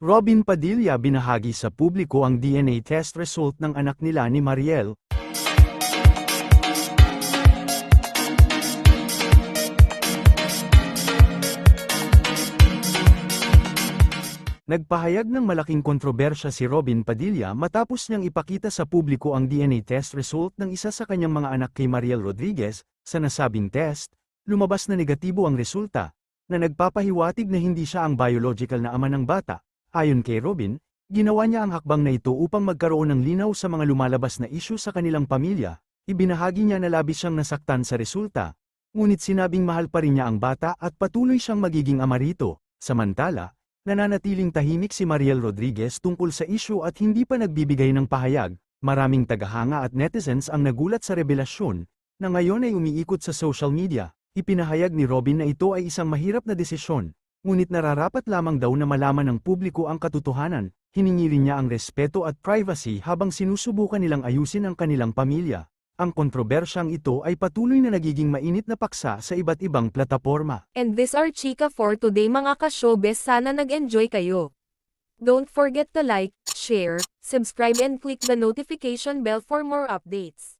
Robin Padilla binahagi sa publiko ang DNA test result ng anak nila ni Mariel. Nagpahayag ng malaking kontrobersya si Robin Padilla matapos niyang ipakita sa publiko ang DNA test result ng isa sa kanyang mga anak kay Mariel Rodriguez, sa nasabing test, lumabas na negatibo ang resulta, na nagpapahiwatig na hindi siya ang biological na ama ng bata. Ayon kay Robin, ginawa niya ang hakbang na ito upang magkaroon ng linaw sa mga lumalabas na isyu sa kanilang pamilya. Ibinahagi niya na labis siyang nasaktan sa resulta, ngunit sinabing mahal pa rin niya ang bata at patuloy siyang magiging ama rito. Samantala, nananatiling tahimik si Mariel Rodriguez tungkol sa isyu at hindi pa nagbibigay ng pahayag. Maraming tagahanga at netizens ang nagulat sa revelasyon, na ngayon ay umiikot sa social media. Ipinahayag ni Robin na ito ay isang mahirap na desisyon, ngunit nararapat lamang daw na malaman ng publiko ang katotohanan, hiningi rin niya ang respeto at privacy habang sinusubukan nilang ayusin ang kanilang pamilya. Ang kontrobersyang ito ay patuloy na nagiging mainit na paksa sa iba't ibang plataporma. And this are Chika for today mga ka-showbiz sana nag-enjoy kayo. Don't forget to like, share, subscribe and click the notification bell for more updates.